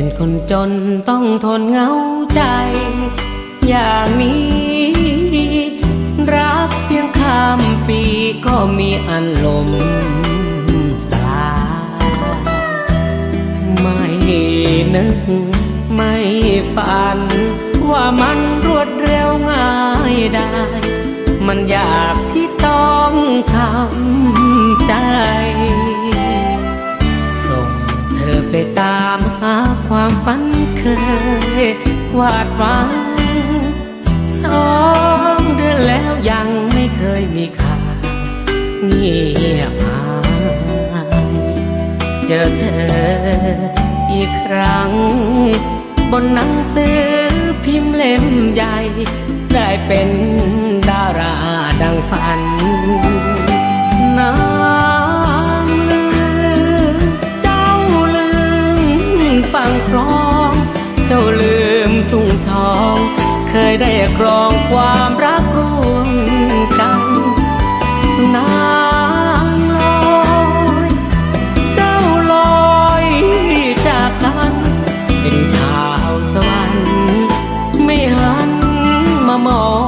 เป็นคนจนต้องทนเหงาใจ อย่างนี้ รักเพียงข้ามปีก็มีอันลมสลายไม่นึกไม่ฝัน ว่ามันรวดเร็วง่ายได้ มันอยากที่ต้องทำ ความฝันเคยวาดหวังสองเดือนแล้วยังไม่เคยมีข่าวเงียบหายเจอเธออีกครั้ง บนหนังสือพิมพ์เล่มใหญ่ ได้เป็นดาราดังฝัน เคยได้ครองความรักร่วมกันนางลอยเจ้าลอยจากกันเป็นชาวสวรรค์ไม่หันมามอง